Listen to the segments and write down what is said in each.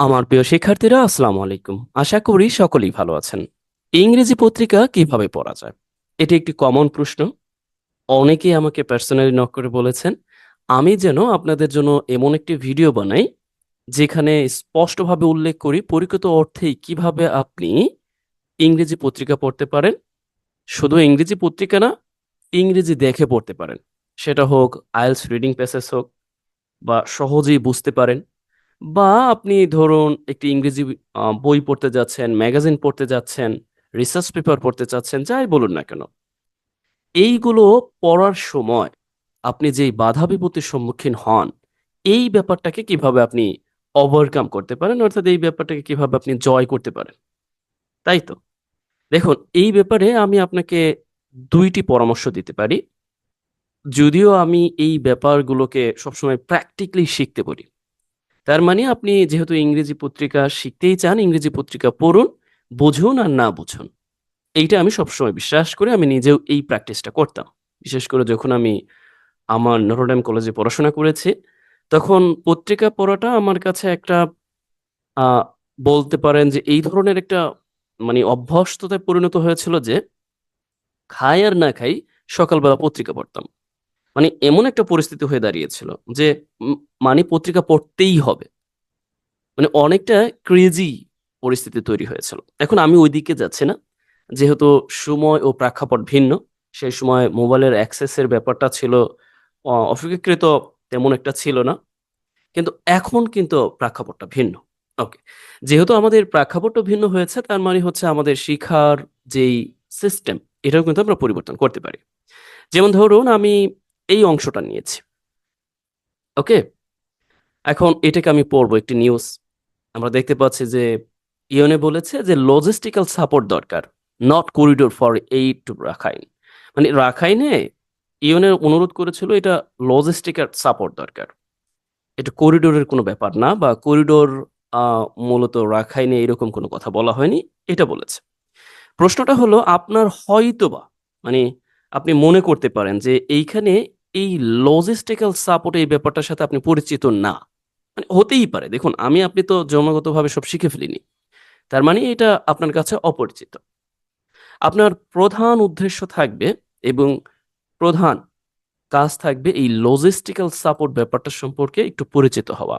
আমার প্রিয় শিক্ষার্থীরা, আসসালামু আলাইকুম। আশা করি সকলেই ভালো আছেন। ইংরেজি পত্রিকা কীভাবে পড়া যায়? এটি একটি কমন প্রশ্ন। অনেকেই আমাকে পার্সোনালি নক করে বলেছেন, আমি যেন আপনাদের জন্য এমন একটি ভিডিও বানাই, যেখানে স্পষ্টভাবে উল্লেখ করি পরিচিত অর্থেই কীভাবে আপনি ইংরেজি পত্রিকা পড়তে পারেন। শুধু ইংরেজি পত্রিকা না, ইংরেজি দেখে পড়তে পারেন। সেটা হোক, আইএলস রিডিং প্যাসেজ হোক, বা সহজেই বুঝতে পারেন। বা আপনি ধরুন একটি ইংরেজি বই পড়তে যাচ্ছেন, ম্যাগাজিন পড়তে যাচ্ছেন রিসার্চ পেপার পড়তে চাচ্ছেন, যাই বলুন না কেন। এইগুলো পড়ার সময় আপনি যেই বাধা বিপত্তির সম্মুখীন হন, এই ব্যাপারটাকে কীভাবে আপনি ওভারকাম করতে পারেন, অর্থাৎ এই ব্যাপারটাকে কীভাবে আপনি জয় করতে পারেন? তাই তো? দেখুন, এই ব্যাপারে আমি আপনাকে দুইটি পরামর্শ দিতে পারি। যদিও আমি এই ব্যাপারগুলোকে সবসময় প্র্যাকটিক্যালি শিখতে বলি। তার মানে আপনি যেহেতু ইংরেজি পত্রিকা শিখতেই চান, ইংরেজি পত্রিকা পড়ুন, বুঝুন আর না বুঝুন। এইটা আমি সবসময় বিশ্বাস করি, আমি নিজেও এই প্র্যাকটিসটা করতাম। বিশেষ করে যখন আমি আমার নটরডেম কলেজে পড়াশোনা করেছি, তখন পত্রিকা পড়াটা আমার কাছে একটা বলতে পারেন যে এই ধরনের একটা মানে অভ্যস্ততায় পরিণত হয়েছিল যে, খাই আর না খাই সকালবেলা পত্রিকা পড়তাম। মানে এমন একটা পরিস্থিতি হয়ে দাঁড়িয়েছিল যে মানে পত্রিকা পড়তেই হবে। মানে অনেকটা ক্রেজি পরিস্থিতি তৈরি হয়েছিল। এখন আমি ওই দিকে যাচ্ছি না। যেহেতু সময় ও প্রেক্ষাপট ভিন্ন, সেই সময় মোবাইলের অ্যাক্সেসের ব্যাপারটা ছিল অপেক্ষাকৃত তেমন একটা ছিল না। কিন্তু এখন কিন্তু প্রেক্ষাপটটা ভিন্ন। ওকে যেহেতু আমাদের প্রেক্ষাপটটা ভিন্ন হয়েছে, তার মানে হচ্ছে আমাদের শিক্ষার যেই সিস্টেম এটাও কিন্তু আমরা পরিবর্তন করতে পারি। যেমন ধরুন আমি এই অংশটা নিয়েছি। ওকে? এখন এটাকে আমি পড়ব একটি নিউজ আমরা দেখতে পাচ্ছি যে ইউনে বলেছে যে লজিস্টিক্যাল সাপোর্ট দরকার not corridor for aid to Rakhine মানে রাখাইনে ইউনের অনুরোধ করেছিল এটা লজিস্টিক্যাল সাপোর্ট দরকার। এটা করিডোরের কোনো ব্যাপার না বা করিডোর মূলত রাখাইনে এরকম কোনো কথা বলা হয়নি, এটা বলেছে। প্রশ্নটা হলো, আপনার হয়তোবা মানে আপনি মনে করতে পারেন যে এইখানে এই লজিস্টিক্যাল সাপোর্ট এই ব্যাপারটার সাথে আপনি পরিচিত না। মানে হতেই পারে। দেখুন, আমি, আপনি তো জন্মগতভাবে সব শিখে ফেলিনি। তার মানে এটা আপনার কাছে অপরিচিত। আপনার প্রধান উদ্দেশ্য থাকবে এবং প্রধান কাজ থাকবে এই লজিস্টিক্যাল সাপোর্ট ব্যাপারটা সম্পর্কে একটু পরিচিত হওয়া।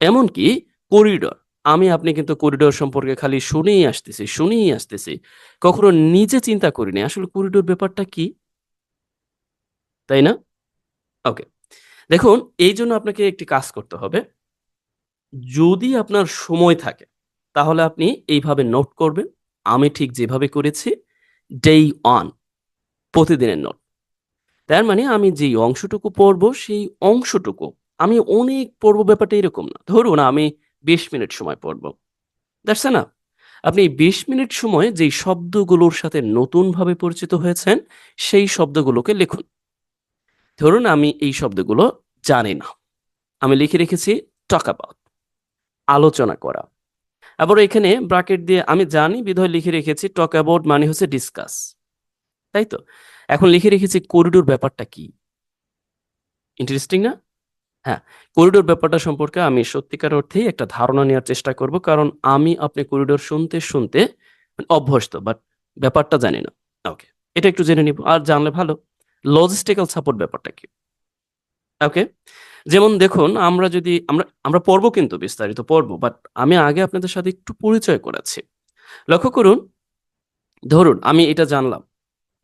এমনকি করিডোর আমি, আপনি কিন্তু করিডোর সম্পর্কে খালি শুনেই আসতেছি শুনেই আসতেছি। কখনো নিজে চিন্তা করিনি। আসলে করিডোর ব্যাপারটা কি? তাই না? ওকে দেখুন, এই জন্য আপনাকে একটি কাজ করতে হবে। যদি আপনার সময় থাকে, তাহলে আপনি এইভাবে নোট করবেন। আমি ঠিক যেভাবে করেছি ডেই অন প্রতিদিনের নোট তার মানে আমি যেই অংশটুকু পড়ব, সেই অংশটুকু। আমি অনেক পড়ব, ব্যাপারটা এরকম না। ধরুন, আমি বিশ মিনিট সময় পড়ব। দ্যাটস না আপনি বিশ মিনিট সময় যেই শব্দগুলোর সাথে নতুনভাবে পরিচিত হয়েছেন, সেই শব্দগুলোকে লিখুন। ধরুন আমি এই শব্দগুলো জানি না। আমি লিখে রেখেছি টক অ্যাবাউট আলোচনা করা। আবার এখানে ব্রাকেট দিয়ে আমি জানি, বিধয় লিখে রেখেছি টক অ্যাবাউট মানে হচ্ছে ডিসকাস তাই তো? এখন লিখে রেখেছি করিডোর ব্যাপারটা কি? ইন্টারেস্টিং না? হ্যাঁ করিডোর ব্যাপারটা সম্পর্কে আমি সত্যিকার অর্থেই একটা ধারণা নেওয়ার চেষ্টা করব, কারণ আমি আপনি করিডোর শুনতে শুনতে মানে অভ্যস্ত বাট ব্যাপারটা জানি না। ওকে এটা একটু জেনে নিব, আর জানলে ভালো। লজিস্টিক্যাল সাপোর্ট ব্যাপারটা কি? ওকে যেমন দেখুন, আমরা যদি, আমরা আমরা পড়ব কিন্তু বিস্তারিত পড়ব বাট আমি আগে আপনাদের সাথে একটু পরিচয় করাচ্ছি। লক্ষ্য করুন, ধরুন, আমি এটা জানলাম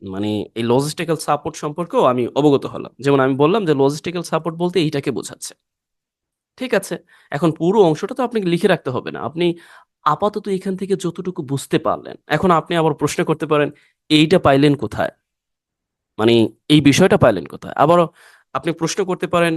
মানে এই লজিস্টিক্যাল সাপোর্ট সম্পর্কেও আমি অবগত হলাম। যেমন আমি বললাম যে লজিস্টিক্যাল সাপোর্ট বলতে এইটাকে বোঝাচ্ছে। ঠিক আছে? এখন পুরো অংশটা তো আপনাকে লিখে রাখতে হবে না। আপনি আপাতত এখান থেকে যতটুকু বুঝতে পারলেন, এখন আপনি আবার প্রশ্ন করতে পারেন, এইটা পাইলেন কোথায়? মানে এই বিষয়টা পাইলেন কোথায়? আবারও আপনি প্রশ্ন করতে পারেন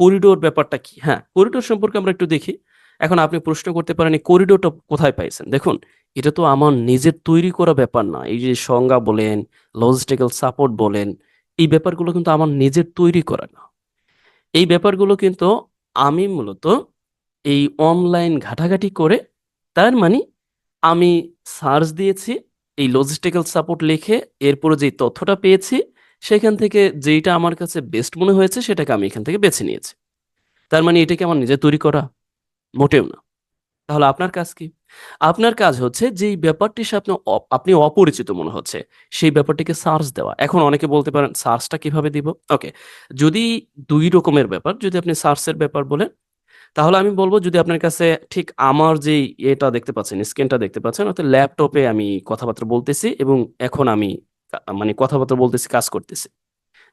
করিডোর ব্যাপারটা কি? হ্যাঁ করিডোর সম্পর্কে আমরা একটু দেখি। এখন আপনি প্রশ্ন করতে পারেন, এই করিডোরটা কোথায় পাইছেন? দেখুন, এটা তো আমার নিজের তৈরি করা ব্যাপার না। এই যে সংজ্ঞা বলেন লজিস্টিক্যাল সাপোর্ট বলেন, এই ব্যাপারগুলো কিন্তু আমার নিজের তৈরি করা না। এই ব্যাপারগুলো কিন্তু আমি মূলত এই অনলাইন ঘাটাঘাটি করে, তার মানে আমি সার্চ দিয়েছি, এই লজিস্টিক্যাল সাপোর্ট লিখে, এরপরে যে তথ্যটা পেয়েছি সেখান থেকে যেইটা আমার কাছে বেস্ট মনে হয়েছে সেটাকে আমি এখান থেকে বেছে নিয়েছি তার মানে এটাকে আমার নিজে তৈরি করা মোটেও না তাহলে আপনার কাজ কি? আপনার কাজ হচ্ছে যেই ব্যাপারটির সাথে আপনি আপনি অপরিচিত মনে হচ্ছে, সেই ব্যাপারটিকে সার্চ দেওয়া। এখন অনেকে বলতে পারেন সার্চটা কীভাবে দিব? ওকে। যদি দুই রকমের ব্যাপার, যদি আপনি সার্চের ব্যাপার বলেন, তাহলে আমি বলব যদি আপনার কাছে ঠিক আমার যেই এটা দেখতে পাচ্ছেন, স্ক্রিনটা দেখতে পাচ্ছেন, অর্থাৎ ল্যাপটপে আমি কথাবার্তা বলতেছি এবং এখন আমি মানে কথাবার্তা বলতেছি, কাজ করতেছি।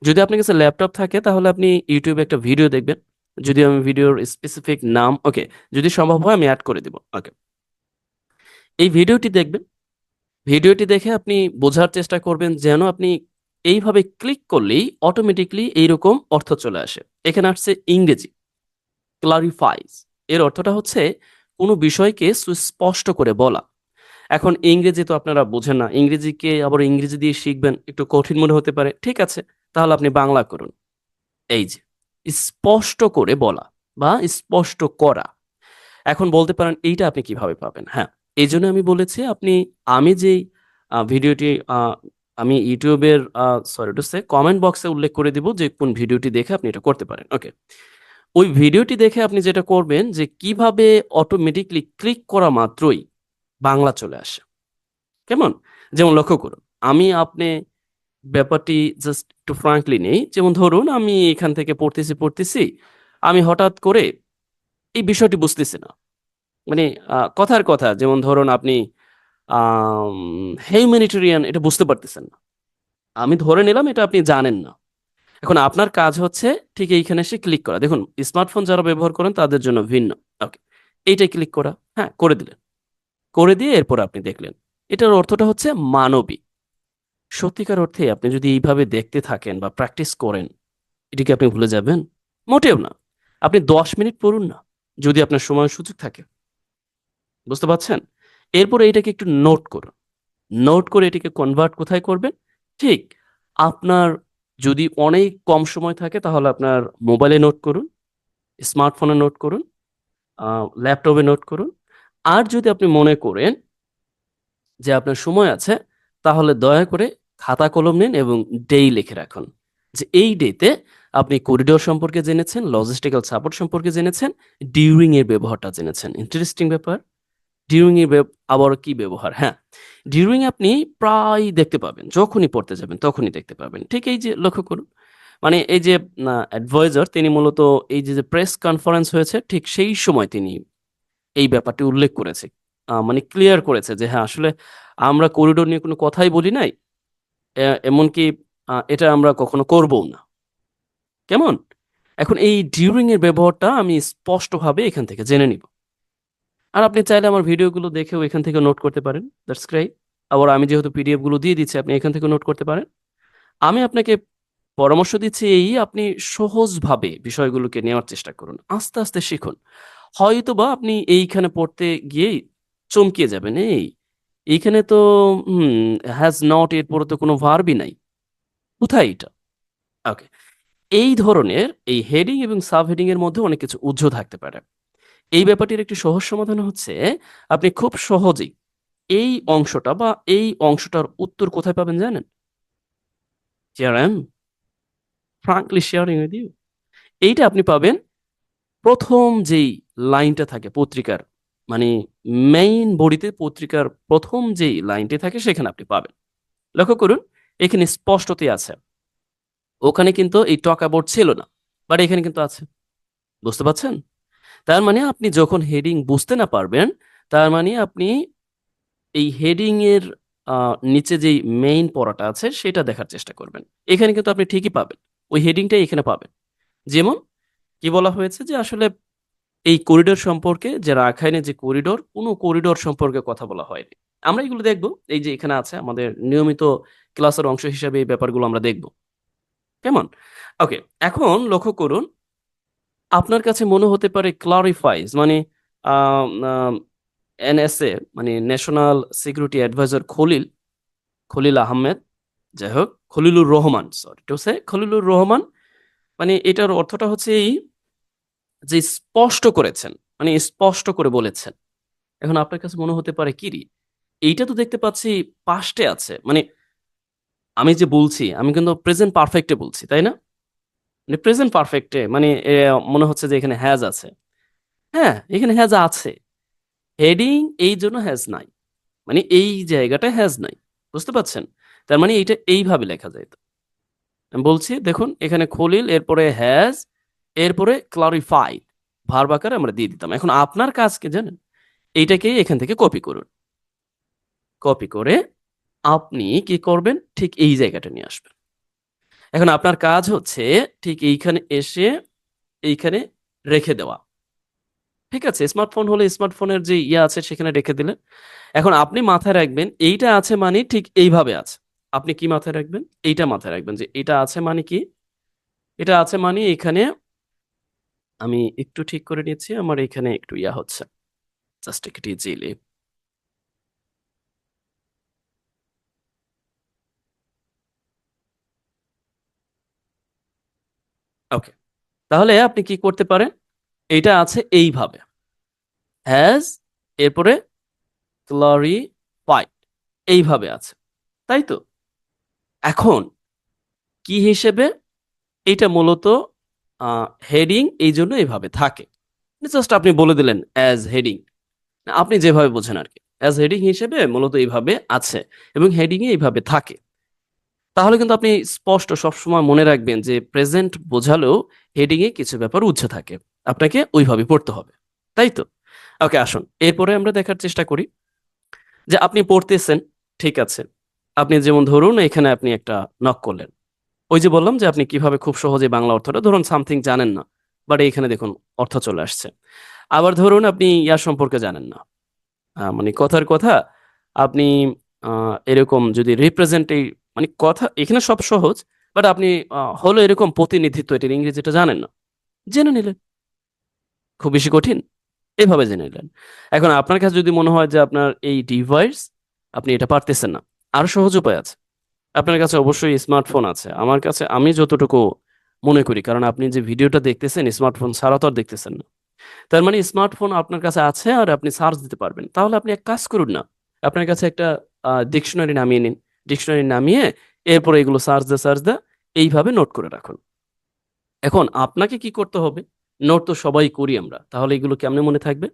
যদি আপনার কাছে ল্যাপটপ থাকে তাহলে আপনি ইউটিউবে একটা ভিডিও দেখবেন। যদি আমি ভিডিওর স্পেসিফিক নাম ওকে, যদি সম্ভব হয় আমি এড করে দিব। ওকে। এই ভিডিওটি দেখবেন। ভিডিওটি দেখে আপনি বোঝার চেষ্টা করবেন যেন আপনি এইভাবে ক্লিক করলেই অটোমেটিক্যালি এইরকম অর্থ চলে আসে। এখানে আসছে ইংরেজি। clarifies এর অর্থটা হচ্ছে কোনো বিষয়কে সুস্পষ্ট করে বলা। এখন ইংরেজি তো আপনারা বোঝেন না। ইংরেজিকে আবার ইংরেজি দিয়ে শিখবেন, একটু কঠিন মনে হতে পারে। ঠিক আছে, তাহলে আপনি বাংলা করুন। এই যে, স্পষ্ট করে বলা বা স্পষ্ট করা। এখন বলতে পারেন এইটা আপনি কীভাবে পাবেন? হ্যাঁ, এই জন্য আমি বলেছি আপনি আমি যেই ভিডিওটি আমি ইউটিউবের সরি টু সে কমেন্ট বক্সে উল্লেখ করে দিব যে কোন ভিডিওটি দেখে আপনি এটা করতে পারেন। ওকে। ওই ভিডিওটি দেখে আপনি যেটা করবেন যে কীভাবে অটোমেটিক্যালি ক্লিক করা মাত্রই বাংলা চলে আসে। কেমন? যেমন লক্ষ্য করুন। আমি আপনি ব্যাপারটি জাস্ট একটু ফ্রাঙ্কলি নেই। যেমন ধরুন আমি এখান থেকে পড়তেছি, পড়তেছি। আমি হঠাৎ করে এই বিষয়টি বুঝতেছি না। মানে কথার কথা যেমন ধরুন আপনি হিউম্যানিটেরিয়ান এটা বুঝতে পারতেছেন না। আমি ধরে নিলাম এটা আপনি জানেন না। এখন আপনার কাজ হচ্ছে ঠিক এইখানে এসে ক্লিক করা। দেখুন স্মার্টফোন যারা ব্যবহার করেন তাদের জন্য ভিন্ন। ওকে। এইটাই ক্লিক করা। হ্যাঁ, করে দিলেন। করে দিয়ে এরপর আপনি দেখলেন। এটার অর্থটা হচ্ছে মানবিক। সত্যিকার অর্থে আপনি যদি এইভাবে দেখতে থাকেন বা প্র্যাকটিস করেন, এটা কি আপনি ভুলে যাবেন? মোটেও না। আপনি ১০ মিনিট পড়ুন না, যদি আপনার সময় সুযোগ থাকে। বুঝতে পারছেন? এরপরে এটাকে একটু নোট করুন। নোট করে এটিকে কনভার্ট কোথায় করবেন? ঠিক আপনার যদি অনেক কম সময় থাকে তাহলে আপনার মোবাইলে নোট করুন, স্মার্টফোনে নোট করুন, ল্যাপটপে নোট করুন। আর যদি আপনি মনে করেন যে আপনার সময় আছে, তাহলে দয়া করে খাতা কলম নিন এবং ডেই লিখে রাখুন। যে এই ডেতে আপনি করিডোর সম্পর্কে জেনেছেন, লজিস্টিক্যাল সাপোর্ট সম্পর্কে জেনেছেন, ডিউরিং এর ব্যবহারটা জেনেছেন। ইন্টারেস্টিং ব্যাপার। ডিউরিং এর আবার কি ব্যবহার? হ্যাঁ, ডিউরিং আপনি প্রায়ই দেখতে পাবেন। যখনই পড়তে যাবেন তখনই দেখতে পাবেন। ঠিক এই যে লক্ষ্য করুন। মানে এই যে অ্যাডভাইজার তিনি মূলত এই যে প্রেস কনফারেন্স হয়েছে ঠিক সেই সময় তিনি এই ব্যাপারটি উল্লেখ করেছে। মানে ক্লিয়ার করেছে যে হ্যাঁ, আসলে আমরা করিডোর নিয়ে কোনো কথাই বলি নাই। এমনকি এটা আমরা কখনো করবও না। কেমন? এখন এই ডিউরিং এর ব্যবহারটা আমি স্পষ্টভাবে এখান থেকে জেনে নিব। আর আপনি চাইলে আমার ভিডিওগুলো দেখেও এখান থেকে নোট করতে পারেন। দ্যাটস। আবার আমি যেহেতু পিডিএফগুলো দিয়ে দিচ্ছি আপনি এখান থেকে নোট করতে পারেন। আমি আপনাকে পরামর্শ দিচ্ছি এই আপনি সহজভাবে বিষয়গুলোকে নেওয়ার চেষ্টা করুন। আস্তে, আস্তে শিখুন। হয়তোবা আপনি এইখানে পড়তে গিয়েই চমকিয়ে যাবেন। এই, এইখানে তো হুম, হ্যাজ নট এরপরে তো কোনো ভার্বই নাই। কোথায় এটা? ওকে। এই ধরনের এই হেডিং এবং সাব হেডিং এর মধ্যে অনেক কিছু উহ্য থাকতে পারে। এই ব্যাপারটির একটি সহজ সমাধান হচ্ছে আপনি খুব সহজেই এই অংশটা বা এই অংশটার উত্তর কোথায় পাবেন জানেন? Frankly sharing with you. এইটা আপনি পাবেন ১ম যেই লাইনটা থাকে পত্রিকার মানে মেইন বডিতে পত্রিকার প্রথম যেই লাইনটি থাকে সেখানে আপনি পাবেন। লক্ষ্য করুন এখানে স্পষ্টতে আছে। ওখানে কিন্তু এই টক অ্যাবাউট ছিল না। বাট এখানে কিন্তু আছে। বুঝতে পারছেন? তার মানে আপনি যখন হেডিং বুঝতে না পারবেন, তার মানে আপনি এই হেডিং এর নিচে যেই মেইন পড়াটা আছে সেটা দেখার চেষ্টা করবেন। এখানে কিন্তু আপনি ঠিকই পাবেন। ওই হেডিংটাই এখানে পাবেন। যেমন কি বলা হয়েছে যে আসলে এই করিডোর সম্পর্কে যে রাখাইনের যে করিডোর, কোন করিডোর সম্পর্কে কথা বলা হয়নি। আমরা এগুলো দেখব। এই যে এখানে আছে আমাদের নিয়মিত ক্লাসের অংশ হিসেবে এই ব্যাপারগুলো আমরা দেখব। কেমন? ওকে, এখন লক্ষ্য করুন আপনার কাছে মনে হতে পারে clarifies মানে এনএসএ মানে national security adviser Khalil, Khalil Ahmed, যাই হোক Khalilur Rahman sorry to say Khalilur Rahman মানে এটার অর্থটা হচ্ছে এই যে স্পষ্ট করেছেন, মানে স্পষ্ট করে বলেছেন। এখন আপনার কাছে মনে হতে পারে কিরি এইটা তো দেখতে পাচ্ছি পাস্টে আছে। মানে আমি যে বলছি আমি কিন্তু প্রেজেন্ট পারফেক্টে বলছি, তাই না? মানে প্রেজেন্ট পারফেক্টে মানে মনে হচ্ছে যে এখানে হ্যাজ আছে। হ্যাঁ, এখানে হ্যাজ আছে। হেডিং এই জন্য হ্যাজ নাই মানে এই জায়গাটা হ্যাজ নাই বুঝতে পারছেন তার মানে এইটা এইভাবে লেখা যায় বলছি দেখুন এখানে খলিল এরপরে হ্যাজ এরপরে ক্লারিফাইড ভার্ব আকারে আমরা দিয়ে দিতাম। এখন আপনার কাজ কি জানেন, এইটাকেই এখান থেকে কপি করুন। কপি করে আপনি কি করবেন? ঠিক এই জায়গাটা নিয়ে আসবেন। এখন আপনার কাজ হচ্ছে ঠিক এইখানে এসে এইখানে রেখে দেওয়া। ঠিক আছে স্মার্টফোন হলে স্মার্টফোনের যে ইয়ে আছে সেখানে রেখে দিলেন। এখন আপনি মাথায় রাখবেন, এইটা আছে মানে ঠিক এইভাবে আছে। আপনি কি মাথায় রাখবেন? এইটা মাথায় রাখবেন যে এটা আছে মানে কি? এটা আছে মানে এখানে আমি একটু ঠিক করে নিচ্ছি আমার এখানে একটু ইয়া হচ্ছে। জাস্ট একটু ইজিলি ওকে তাহলে আপনি কি করতে পারেন? এটা আছে এইভাবে। হ্যাজ এরপরে ক্লারিফাইড এইভাবে আছে। তাই তো? এখন কি হিসেবে? এটা মূলত হেডিং এই জন্য এইভাবে থাকে। জাস্ট আপনি বলে দিলেন অ্যাজ হেডিং আপনি যেভাবে বোঝেন আর কি অ্যাজ হেডিং হিসেবে মূলত এইভাবে আছে এবং হেডিং এইভাবে থাকে। তাহলে কিন্তু আপনি স্পষ্ট সবসময় মনে রাখবেন যে প্রেজেন্ট বোঝালেও হেডিং এ কিছু ব্যাপার উজ্জ্ব থাকে। আপনাকে ওইভাবে পড়তে হবে। তাই তো? ওকে আসুন। এরপরে আমরা দেখার চেষ্টা করি যে আপনি পড়তেছেন, ঠিক আছে। আপনি যেমন ধরুন এখানে আপনি একটা নক করলেন। ওই যে বললাম যে আপনি কীভাবে খুব সহজে বাংলা অর্থটা, ধরুন সামথিং জানেন না, বাট এখানে দেখুন অর্থ চলে আসছে। আবার ধরুন আপনি ইয়ার সম্পর্কে জানেন না। মানে কথার কথা, আপনি এরকম যদি রিপ্রেজেন্ট এই মানে কথা, এখানে সব সহজ, বাট আপনি হলো এরকম প্রতিনিধিত্ব এটার ইংরেজিটা জানেন না, জেনে নিলেন। খুব বেশি কঠিন, এভাবে জেনে নিলেন। এখন আপনার কাছে যদি মনে হয় যে আপনার এই ডিভাইস আপনি এটা পারতেছেন না, আরও সহজ উপায় আছে। আপনার কাছে অবশ্যই স্মার্টফোন আছে। আমার কাছে আমি যতটুকু মনে করি, কারণ আপনি যে ভিডিওটা দেখতেছেন, স্মার্টফোন ছাড়া তো আর দেখতেছেন না। তার মানে স্মার্টফোন আপনার কাছে আছে আর আপনি সার্চ দিতে পারবেন। তাহলে আপনি এক কাজ করুন না, আপনার কাছে একটা ডিকশনারি নামিয়ে নিন। ডিকশনারি নামিয়ে এরপরে এগুলো সার্চ দে সার্চ দে, এইভাবে নোট করে রাখুন। এখন আপনাকে কি করতে হবে? নোট তো সবাই করি আমরা, তাহলে এগুলো কেমনে মনে থাকবে?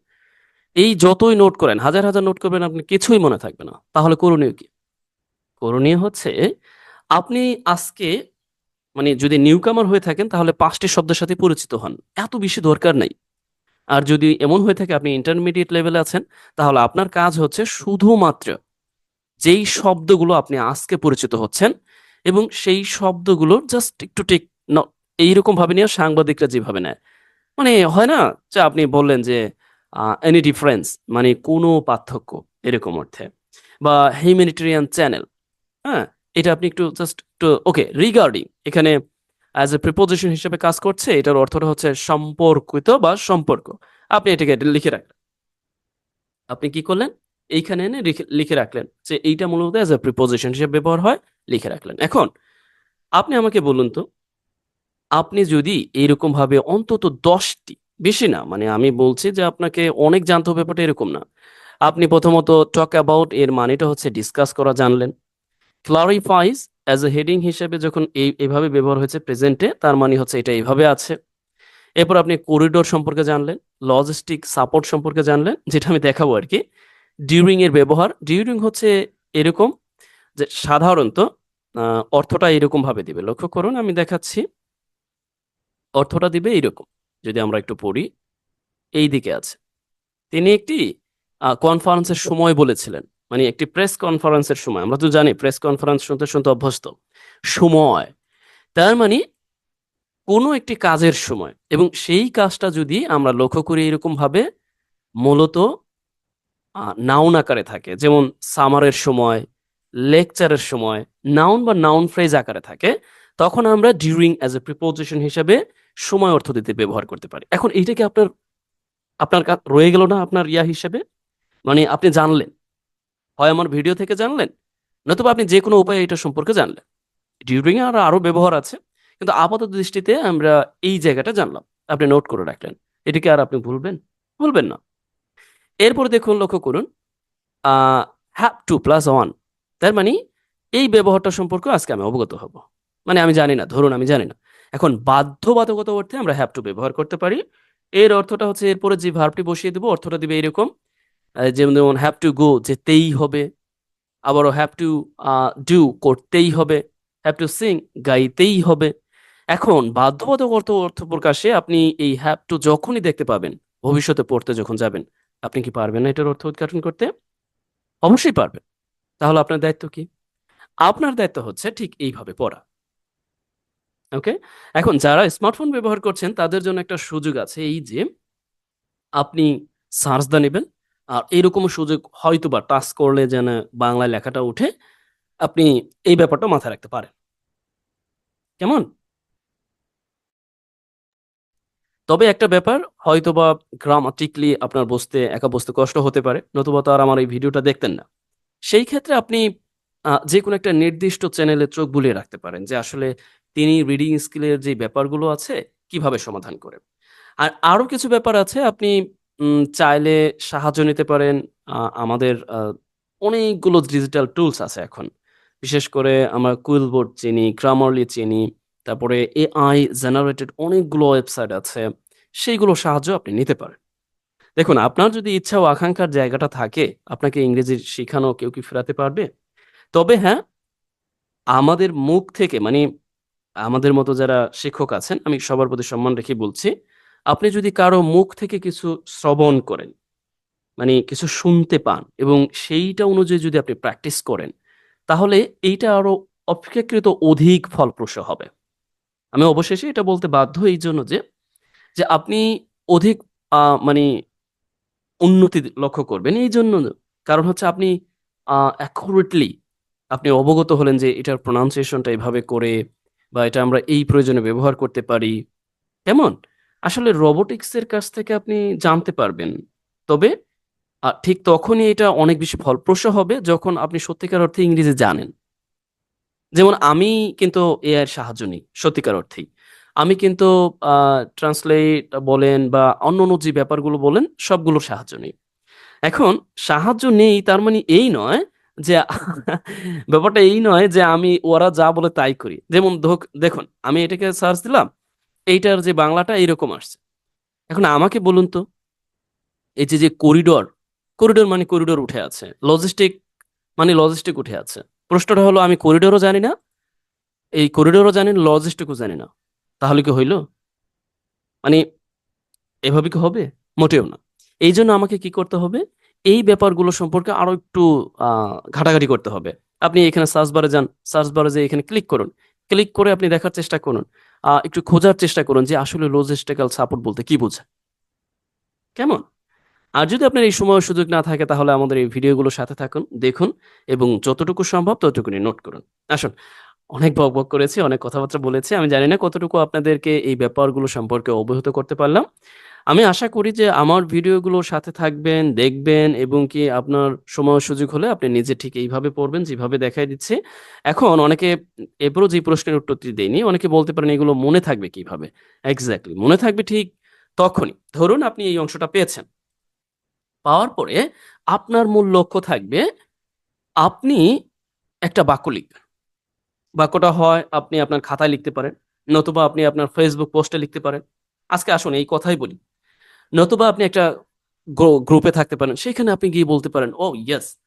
এই যতই নোট করেন, হাজার হাজার নোট করবেন আপনি কিছুই মনে থাকবে না। তাহলে করণীয় কি? করণীয় হচ্ছে, আপনি আজকে মানে যদি নিউ কামার হয়ে থাকেন, তাহলে পাঁচটি শব্দের সাথে পরিচিত হন। এত বেশি দরকার নাই। আর যদি এমন হয়ে থাকে, আপনি ইন্টারমিডিয়েট লেভেলে আছেন, তাহলে আপনার কাজ হচ্ছে শুধুমাত্র যেই শব্দগুলো আপনি আজকে পরিচিত হচ্ছেন এবং সেই শব্দগুলো জাস্ট একটু টেক এইরকম ভাবে নিয়ে সাংবাদিকরা যেভাবে নেয়। মানে হয় না যে আপনি বললেন যে এনি ডিফারেন্স মানে কোনো পার্থক্য এরকম অর্থে। বা হিউম্যানিটেরিয়ান চ্যানেল হ্যাঁ এটা আপনি একটু জাস্ট একটু ওকে রিগার্ডিং এখানে অ্যাজ এ প্রিপোজিশন হিসেবে কাজ করছে, এটার অর্থটা হচ্ছে সম্পর্কিত বা সম্পর্ক। আপনি এটাকে লিখে রাখলেন। আপনি কি করলেন? এইখানে এনে লিখে- রাখলেন যে এইটা মূলত অ্যাজ এ প্রিপোজিশন হিসেবে ব্যবহার হয়, লিখে রাখলেন। এখন, আপনি আমাকে বলুন তো, আপনি যদি এইরকম ভাবে অন্তত দশটি, বেশি না মানে আমি বলছি যে আপনাকে অনেক জানতে হবে ব্যাপারটা এরকম না। আপনি প্রথমত টক অ্যাবাউট এর মানেটা হচ্ছে ডিসকাস করা, জানলেন। ক্লারিফাইজ অ্যাজ এ হেডিং হিসেবে যখন এই, এভাবে ব্যবহার হয়েছে প্রেজেন্টে তার মানে হচ্ছে এটা এইভাবে আছে। এরপর আপনি করিডোর সম্পর্কে জানলেন লজিস্টিক সাপোর্ট সম্পর্কে জানলেন, যেটা আমি দেখাবো আর কি। ডিউরিং এর ব্যবহার ডিউরিং হচ্ছে এরকম যে সাধারণত অর্থটা এরকম ভাবে দিবে। লক্ষ্য করুন, আমি দেখাচ্ছি। অর্থটা দিবে এইরকম যদি আমরা একটু পড়ি। এই দিকে আছে। তিনি একটি কনফারেন্সের সময় বলেছিলেন। মানে একটি প্রেস কনফারেন্সের সময়, আমরা তো জানি প্রেস কনফারেন্স শুনতে শুনতে অভ্যস্ত। সময়। তার মানে কোনো একটি কাজের সময়, এবং সেই কাজটা যদি আমরা লক্ষ্য করি এরকম ভাবে মূলত নাউন আকারে থাকে। যেমন সামারের সময় লেকচারের সময় নাউন বা নাউন ফ্রেজ আকারে থাকে, তখন আমরা ডিউরিং অ্যাজ এ প্রিপোজিশন হিসেবে সময় অর্থ দিতে ব্যবহার করতে পারি। এখন এইটাকে আপনার আপনার রয়ে গেল না আপনার ইয়া হিসেবে? মানে আপনি জানলেন। হয় আমার ভিডিও থেকে জানলেন? নতুবা আপনি যে কোনো উপায়ে এটা সম্পর্কে জানলেন। ডিউরিং আর, আরও ব্যবহার আছে, কিন্তু আপাতত দৃষ্টিতে আমরা এই জায়গাটা জানলাম। আপনি নোট করে রাখলেন। এটাকে আর আপনি ভুলবেন ভুলবেন না। এরপরে দেখুন, লক্ষ্য করুন। হ্যাভ টু প্লাস ওয়ান তার মানে এই ব্যবহারটা সম্পর্কে আজকে আমি অবগত হব। মানে আমি জানি না, ধরুন আমি জানি না। এখন বাধ্যবাধকতা অর্থে আমরা হ্যাভ টু ব্যবহার করতে পারি। এর অর্থটা হচ্ছে, এরপরে যে ভার্বটি বসিয়ে দেবো, অর্থটা দিবে এরকম। যেমন যেমন হ্যাভ টু গো যেতেই হবে, আবারও হ্যাভ টু ডু করতেই হবে হ্যাভ টু সিং গাইতেই হবে। এখন বাধ্যবাধক অর্থ অর্থ প্রকাশে আপনি এই হ্যাভ টু যখনই দেখতে পাবেন, ভবিষ্যতে পড়তে যখন যাবেন, আপনি কি পারবেন না এটার অর্থ উদ্ঘাটন করতে? অবশ্যই পারবেন। তাহলে আপনার দায়িত্ব কি? আপনার দায়িত্ব হচ্ছে ঠিক এইভাবে পড়া। ওকে এখন যারা স্মার্টফোন ব্যবহার করছেন, তাদের জন্য একটা সুযোগ আছে এই যে, আপনি সার্চ দা নেবেন আর এরকম সুযোগ হয়তো বা টাচ করলে যেন বাংলায় লেখাটা উঠে আপনি এই ব্যাপারটা মাথায় রাখতে পারেন। কেমন? তবে একটা ব্যাপার হয়তো বা গ্রামাটিকলি আপনার বসতে একা বসতে কষ্ট হতে পারে, নতুবা তো আর আমার এই ভিডিওটা দেখতেন না। সেই ক্ষেত্রে আপনি যে কোনো একটা নির্দিষ্ট চ্যানেলে চোখ বুলিয়ে রাখতে পারেন যে আসলে তিনি রিডিং স্কিলের যে ব্যাপারগুলো আছে, কীভাবে সমাধান করে আর আরও কিছু ব্যাপার আছে, আপনি চাইলে সাহায্য নিতে পারেন। আমাদের অনেকগুলো ডিজিটাল টুলস আছে এখন। বিশেষ করে আমরা কুইলবোর্ড চিনি গ্রামারলি চিনি, তারপরে এআই জেনারেটেড অনেকগুলো ওয়েবসাইট আছে। সেইগুলো সাহায্য আপনি নিতে পারেন। দেখুন, আপনার যদি ইচ্ছা ও আকাঙ্ক্ষার জায়গাটা থাকে, আপনাকে ইংরেজি শেখানো কেউ কি ফেরাতে পারবে? তবে হ্যাঁ আমাদের মুখ থেকে মানে আমাদের মতো যারা শিক্ষক আছেন, আমি সবার প্রতি সম্মান রেখে বলছি আপনি যদি কারও মুখ থেকে কিছু শ্রবণ করেন মানে কিছু শুনতে পান এবং সেইটা অনুযায়ী যদি আপনি প্র্যাকটিস করেন, তাহলে এইটা আরও অপেক্ষাকৃত অধিক ফলপ্রসূ হবে। আমি অবশেষে এটা বলতে বাধ্য এই জন্য যে যে আপনি অধিক মানে উন্নতি লক্ষ্য করবেন। এই জন্য কারণ হচ্ছে আপনি অ্যাকুরেটলি আপনি অবগত হলেন যে এটার প্রোনাউন্সিয়েশনটা এভাবে করে বা এটা আমরা এই প্রয়োজনে ব্যবহার করতে পারি। কেমন? আসলে রোবোটিক্সের কাছ থেকে আপনি জানতে পারবেন। তবে ঠিক তখনই এটা অনেক বেশি ফলপ্রসূ হবে যখন আপনি সত্যিকার অর্থে ইংরেজি জানেন। যেমন আমি কিন্তু এআই এর সাহায্য নিই, সত্যিকার অর্থেই। আমি কিন্তু ট্রান্সলেট বলেন বা অন্য অন্য যে ব্যাপারগুলো বলেন, সবগুলোর সাহায্য নিই। এখন, সাহায্য নেই তার মানে এই নয় যে, ব্যাপারটা এই নয় যে, আমি ওরা যা বলে তাই করি। যেমন দেখুন, আমি এটাকে সার্চ দিলাম এইটার যে বাংলাটা এইরকম আসছে। এখন আমাকে বলুন তো, এই যে যে করিডোর করিডোর মানে করিডোর উঠে আছে লজিস্টিক মানে লজিস্টিক উঠে আছে। প্রশ্নটা হলো, আমি করিডোরও জানি না, এই করিডোরও জানি না লজিস্টিকও জানি না। তাহলে কি হইল? মানে এভাবে কি হবে? মোটেও না। এই জন্য আমাকে কি করতে হবে? এই ব্যাপারগুলো সম্পর্কে আরও একটু ঘাটাঘাটি করতে হবে। আপনি এখানে সার্চ বারে যান সার্চ বারে যে এখানে ক্লিক করুন। ক্লিক করে আপনি দেখার চেষ্টা করুন। একটু খোঁজার চেষ্টা করুন যে আসলে লজিস্টিক্যাল সাপোর্ট বলতে কি বোঝায়। কেমন? আর যদি আপনার এই সময় সুযোগ না থাকে, তাহলে আমাদের এই ভিডিওগুলোর সাথে থাকুন, দেখুন এবং যতটুকু সম্ভব ততটুকুনি নোট করুন। আসুন, অনেক বক বক করেছি, অনেক কথাবার্তা বলেছি, আমি জানি না কতটুকু আপনাদেরকে এই ব্যাপারগুলো সম্পর্কে অবহিত করতে পারলাম। আমি আশা করি যে আমার ভিডিওগুলোর সাথে থাকবেন, দেখবেন এবং কি আপনার সময় সুযোগ হলে আপনি নিজে ঠিক এইভাবে পড়বেন, যেভাবে দেখাই দিচ্ছে। এখন অনেকে এরপরও যে প্রশ্নের উত্তরটি দেয়নি, অনেকে বলতে পারেন এগুলো মনে থাকবে কীভাবে। এক্স্যাক্টলি মনে থাকবে ঠিক তখনই। ধরুন আপনি এই অংশটা পেয়েছেন। পাওয়ার পরে আপনার মূল লক্ষ্য থাকবে, আপনি একটা বাক্য লিখবেন। বাক্যটা হয়, আপনি আপনার খাতায় লিখতে পারেন, নতুবা আপনি আপনার ফেসবুক পোস্টে লিখতে পারেন। আজকে আসুন এই কথাই বলি। নতুবা আপনি একটা গ্রুপে থাকতে পারেন। সেখানে আপনি গিয়ে বলতে পারেন ও ইয়েস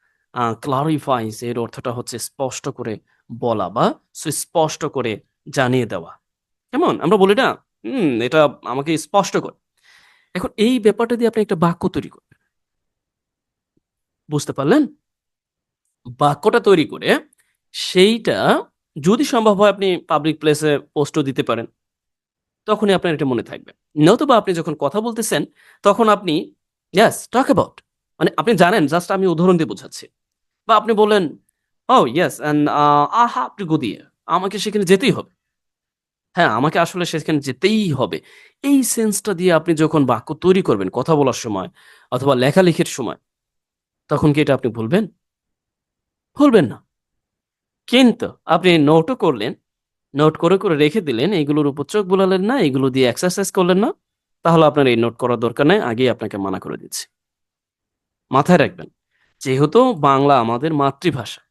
ক্লারিফাইস এর অর্থটা হচ্ছে স্পষ্ট করে বলা বা সুস্পষ্ট করে জানিয়ে দেওয়া। কেমন? আমরা বলি, না, হুম, এটা আমাকে স্পষ্ট কর। এখন এই ব্যাপারটা দিয়ে আপনি একটা বাক্য তৈরি করবেন। বুঝতে পারলেন? বাক্যটা তৈরি করে সেইটা যদি সম্ভব হয় আপনি পাবলিক প্লেসে পোস্টও দিতে পারেন। তখনই আপনার এটা মনে থাকবে। নতুবা আপনি যখন কথা বলতেছেন, তখন আপনি ইয়াস টক অ্যাবাউট মানে আপনি জানেন জাস্ট আমি উদাহরণ দিয়ে বোঝাচ্ছি। বা আপনি বললেন ও yes and I have to go দিয়ে আমাকে সেখানে যেতেই হবে। হ্যাঁ আমাকে আসলে সেখানে যেতেই হবে। এই সেন্সটা দিয়ে আপনি যখন বাক্য তৈরি করবেন, কথা বলার সময় অথবা লেখালেখির সময়, তখন কি এটা আপনি ভুলবেন? ভুলবেন না। কিন্তু আপনি নোটও করলেন নোট করে করে রেখে দিলেন এগুলোর উপর চোখ বোলালেন না এগুলো দিয়ে এক্সারসাইজ করলেন না, তাহলে আপনার এই নোট করার দরকার নেই, আগেই আপনাকে মানা করে দিচ্ছি। মাথায় রাখবেন, যেহেতু বাংলা আমাদের মাতৃভাষা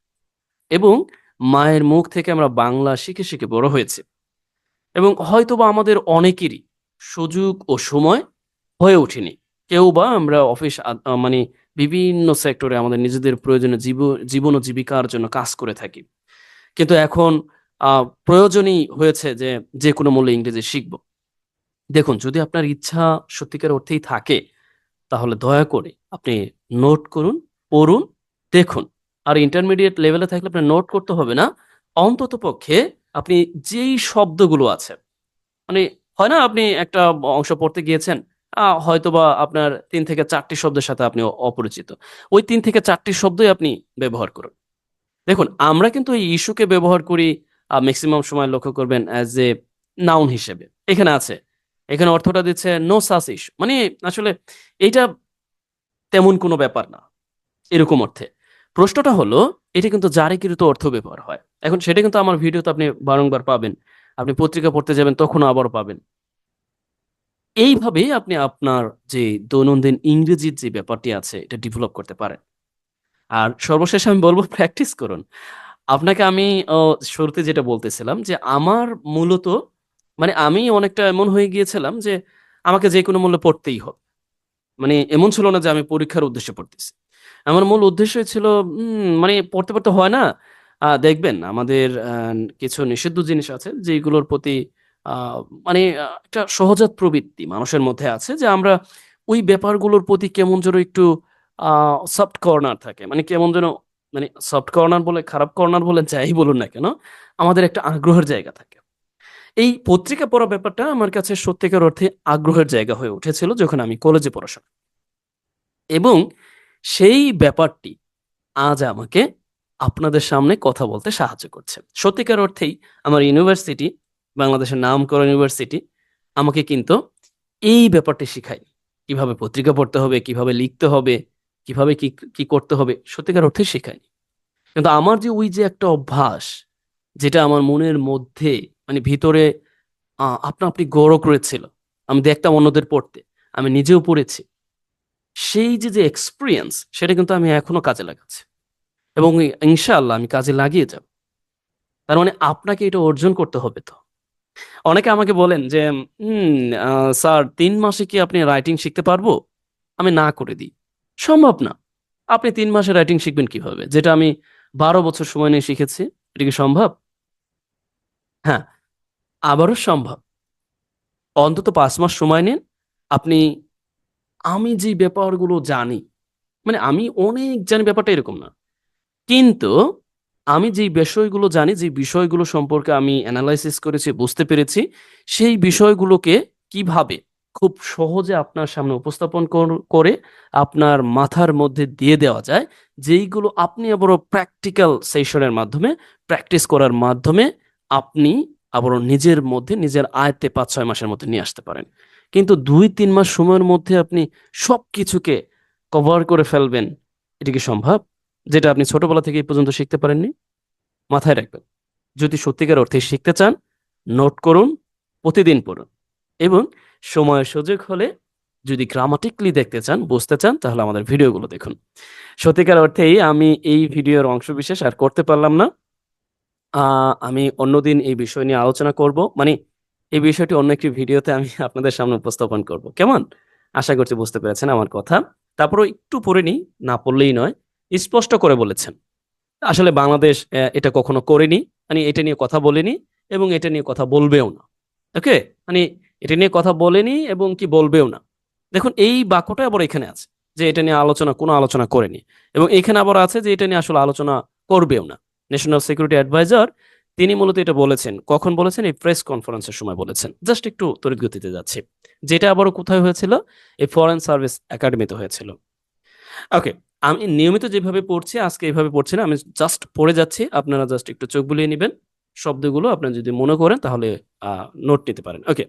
এবং মায়ের মুখ থেকে আমরা বাংলা শিখে শিখে বড় হয়েছে এবং হয়তোবা আমাদের অনেকেরই সুযোগ ও সময় হয়ে ওঠেনি। কেউ বা আমরা অফিস মানে বিভিন্ন সেক্টরে আমাদের নিজেদের প্রয়োজনে জীব, জীবন ও জীবিকার জন্য কাজ করে থাকি। কিন্তু এখন প্রয়োজনই হয়েছে যে যে কোনো মূল্যে ইংরেজি শিখব। দেখুন, যদি আপনার ইচ্ছা সত্যিকার অর্থেই থাকে, তাহলে দয়া করে আপনি নোট করুন, পড়ুন, দেখুন। আর ইন্টারমিডিয়েট লেভেলে থাকলে আপনার নোট করতে হবে না। অন্তত পক্ষে আপনি যেই শব্দগুলো আছে মানে হয় না আপনি একটা অংশ পড়তে গিয়েছেন হয়তোবা আপনার তিন থেকে চারটি শব্দের সাথে আপনি অপরিচিত। ওই তিন থেকে চারটি শব্দই আপনি ব্যবহার করুন। দেখুন, আমরা কিন্তু এই ইস্যুকে ব্যবহার করি ম্যাক্সিমাম সময় লক্ষ্য করবেন অ্যাজ এ নাউন হিসেবে। এখানে আছে, এখানে অর্থটা দিচ্ছে নো সাস ইস্যু মানে আসলে এইটা তেমন কোনো ব্যাপার না, এরকম অর্থে। প্রশ্নটা হলো, এটা কিন্তু জারিকৃত অর্থ ব্যবহার হয়। এখন সেটা কিন্তু আমার ভিডিওতে আপনি বারংবার পাবেন। আপনি পত্রিকা পড়তে যাবেন তখনও আবারও পাবেন। এইভাবে আপনি আপনার যে দৈনন্দিন ইংরেজির যে ব্যাপারটি আছে, এটা ডেভেলপ করতে পারেন। আর সর্বশেষ আমি বলব প্র্যাকটিস করুন। আপনাকে আমি শুরুতে যেটা বলতেছিলাম যে আমার মূলত মানে আমি অনেকটা এমন হয়ে গিয়েছিলাম যে আমাকে যে কোনো মূল্যে পড়তেই হবে মানে এমন ছিল না যে আমি পরীক্ষার উদ্দেশ্যে পড়তেছি। আমার মূল উদ্দেশ্য ছিল মানে পড়তে পড়তে হয় না। দেখবেন আমাদের কিছু নিষিদ্ধ জিনিস আছে যেগুলোর প্রতি মানে একটা সহজাত প্রবৃত্তি মানুষের মধ্যে আছে যে আমরা ওই ব্যাপারগুলোর প্রতি কেমন যেন একটু সফট কর্নার থাকে। মানে কেমন যেন মানে সফট কর্নার বলে, খারাপ কর্নার বলে, যাই বলুন না কেন, আমাদের একটা আগ্রহের জায়গা থাকে। এই পত্রিকা পড়া ব্যাপারটা আমার কাছে সত্যিকার অর্থে আগ্রহের জায়গা হয়ে উঠেছিল যখন আমি কলেজে পড়াশোনা এবং সেই ব্যাপারটি আজ আমাকে আপনাদের সামনে কথা বলতে সাহায্য করছে। সত্যিকার অর্থেই আমার ইউনিভার্সিটি বাংলাদেশের নামকরা ইউনিভার্সিটি আমাকে কিন্তু এই ব্যাপারটি শিখায় কীভাবে পত্রিকা পড়তে হবে, কীভাবে লিখতে হবে কীভাবে কি কি করতে হবে সত্যিকার অর্থে শেখায়নি। কিন্তু আমার যে ওই যে একটা অভ্যাস যেটা আমার মনের মধ্যে মানে ভিতরে আপনা আপনি গৌরব করেছিল, আমি দেখতাম অন্যদের পড়তে, আমি নিজেও পড়েছি, সেই যে যে এক্সপিরিয়েন্স সেটা কিন্তু আমি এখনও কাজে লাগাচ্ছি। এবং ইনশাআল্লাহ আমি কাজে লাগিয়ে যাব। তার মানে আপনাকে এটা অর্জন করতে হবে তো। অনেকে আমাকে বলেন যে, হুম স্যার, তিন মাসে কি আপনি রাইটিং শিখতে পারব? আমি না করে দিই। সম্ভব না। আপনি তিন মাসে রাইটিং শিখবেন কীভাবে? যেটা আমি বারো বছর সময় নিয়ে শিখেছি, এটা কি সম্ভব? হ্যাঁ আবারও সম্ভব। অন্তত পাঁচ মাস সময় নিন। আপনি, আমি যে ব্যাপারগুলো জানি মানে আমি অনেক জানি ব্যাপারটা এরকম না। কিন্তু আমি যে বিষয়গুলো জানি, যে বিষয়গুলো সম্পর্কে আমি অ্যানালাইসিস করেছি, বুঝতে পেরেছি, সেই বিষয়গুলোকে কীভাবে খুব সহজে আপনার সামনে উপস্থাপন করে আপনার মাথার মধ্যে দিয়ে দেওয়া যায়, যেইগুলো আপনি আবারও প্র্যাকটিক্যাল সেশনের মাধ্যমে প্র্যাকটিস করার মাধ্যমে আপনি আবারও নিজের মধ্যে, নিজের আয়ত্তে পাঁচ ছয় মাসের মধ্যে নিয়ে আসতে পারেন। কিন্তু দুই তিন মাস সময়ের মধ্যে আপনি সব কিছুকে কভার করে ফেলবেন, এটা কি সম্ভব? যেটা আপনি ছোটবেলা থেকে এই পর্যন্ত শিখতে পারেননি? মাথায় রাখবেন। যদি সত্যিকার অর্থে শিখতে চান নোট করুন, প্রতিদিন পড়ুন এবং সময় সুযোগ হলে যদি গ্রামাটিকলি দেখতে চান, বুঝতে চান, তাহলে আমাদের ভিডিওগুলো দেখুন। সত্যিকার অর্থেই আমি এই ভিডিওর অংশবিশেষ আর করতে পারলাম না। আমি অন্যদিন এই বিষয় নিয়ে আলোচনা করব। মানে এই বিষয়টি অন্য একটি ভিডিওতে আমি আপনাদের সামনে উপস্থাপন করব। কেমন? আশা করছি বুঝতে পেরেছেন আমার কথা। তারপরও একটু পড়ে নিই, না পড়লেই নয়, স্পষ্ট করে বলেছেন। আসলে বাংলাদেশ এটা কখনো করেনি। মানে এটা নিয়ে কথা বলেনি এবং এটা নিয়ে কথা বলবেও না। ওকে? মানে এটা নিয়ে কথা বলেনি এবং কি বলবেও না। দেখুন, এই বাক্যটা আবার এখানে আছে যে এটা নিয়ে আলোচনা, কোনো আলোচনা করেনি। এবং এখানে আবার আছে যে এটা নিয়ে আসলে আলোচনা করবেও না। ন্যাশনাল সিকিউরিটি অ্যাডভাইজার তিনি মূলত এটা বলেছেন। কখন বলেছেন? এই প্রেস কনফারেন্সের সময় বলেছেন। জাস্ট একটু তড়িৎ গতিতে যাচ্ছি। যেটা আবারও কোথায় হয়েছিল? এই ফরেন সার্ভিস একাডেমিতে হয়েছিল। ওকে আমি নিয়মিত যেভাবে পড়ছি, আজকে এইভাবে পড়ছি না। আমি জাস্ট পড়ে যাচ্ছি। আপনারা জাস্ট একটু চোখ বুলিয়ে নেবেন। শব্দগুলো আপনারা যদি মনে করেন তাহলে নোট নিতে পারেন। ওকে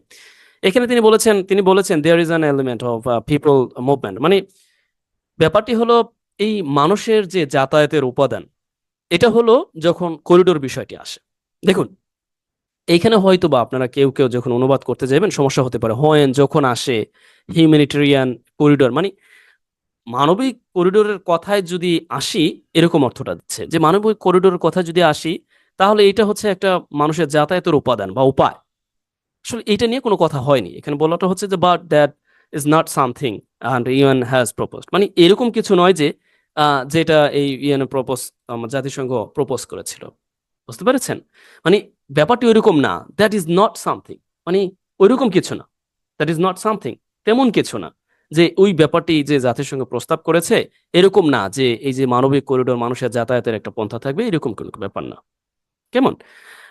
এখানে তিনি বলেছেন তিনি বলেছেন there is an element of people movement মানে ব্যাপারটি হলো এই মানুষের যে যাতায়াতের উপাদান, এটা হলো যখন করিডোর বিষয়টি আসে। দেখুন, এইখানে হয়তো বা আপনারা কেউ কেউ যখন অনুবাদ করতে যাবেন সমস্যা হতে পারে। হয় যখন আসে হিউম্যানিটেরিয়ান করিডোর মানে মানবিক করিডোরের কথায় যদি আসি, এরকম অর্থটা দিচ্ছে। যে মানবিক করিডোরের কথা যদি আসি, তাহলে এটা হচ্ছে একটা মানুষের যাতায়াতের উপাদান বা উপায়। আসলে এটা নিয়ে কোনো কথা হয়নি। এখানে বলাটা হচ্ছে যে but that is not something and UN has propose মানে এরকম কিছু নয় যে যেটা এই ইউএন প্রপোজ জাতিসংঘ প্রপোজ করেছিল। বুঝতে পেরেছেন? মানে ব্যাপারটি ওইরকম না। দ্যাট ইজ নট সামথিং মানে ওইরকম কিছু না। দ্যাট ইজ নট সামথিং তেমন কিছু না। যে ওই ব্যাপারটি যে জাতিসংঘ প্রস্তাব করেছে, এরকম না যে এই যে মানবিক করিডোর মানুষের যাতায়াতের একটা পন্থা থাকবে, এরকম কোনো ব্যাপার না। কেমন?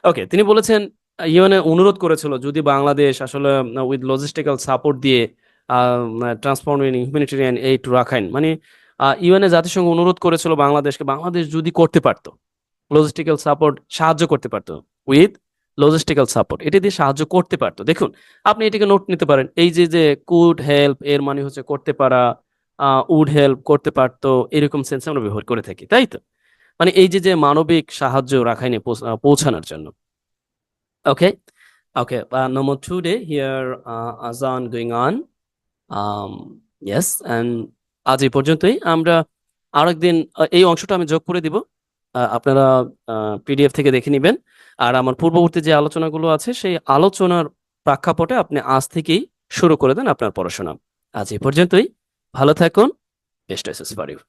ওকে তিনি বলেছেন ইউএনএ অনুরোধ করেছিল, যদি বাংলাদেশ আসলে উইথ লজিস্টিক্যাল সাপোর্ট দিয়ে ট্রান্সফর্মিং হিউম্যানিটেরিয়ান এইড রাখাইন মানে ইউএনএ জাতিসংঘ অনুরোধ করেছিল বাংলাদেশকে, বাংলাদেশ যদি করতে পারতো লজিস্টিক্যাল সাপোর্ট সাহায্য করতে পারতো উইথ লজিস্টিক্যাল সাপোর্ট এটা দিয়ে সাহায্য করতে পারতো। দেখুন, আপনি এটাকে নোট নিতে পারেন, এই যে যে কুড হেল্প এর মানে হচ্ছে করতে পারা উড হেল্প করতে পারতো, এরকম সেন্স আমরা ব্যবহার করে থাকি, তাই তো? মানে এই যে যে, মানবিক সাহায্য রাখাইনে পৌঁছ- আহ, পৌঁছানোর জন্য okay okay number today here আজান গোয়িং অন ইয়েস অ্যান্ড আজ এই পর্যন্তই। আমরা আরেকদিন আহ, এই অংশটা আমি যোগ করে দিব। আপনারা পিডিএফ থেকে দেখে নেবেন। আর আমার পূর্ববর্তী যে আলোচনাগুলো আছে সেই আলোচনার প্রেক্ষাপটে আপনি আজ থেকেই শুরু করে দেন আপনার পড়াশোনা। আজ এই পর্যন্তই। ভালো থাকুন। Best for you.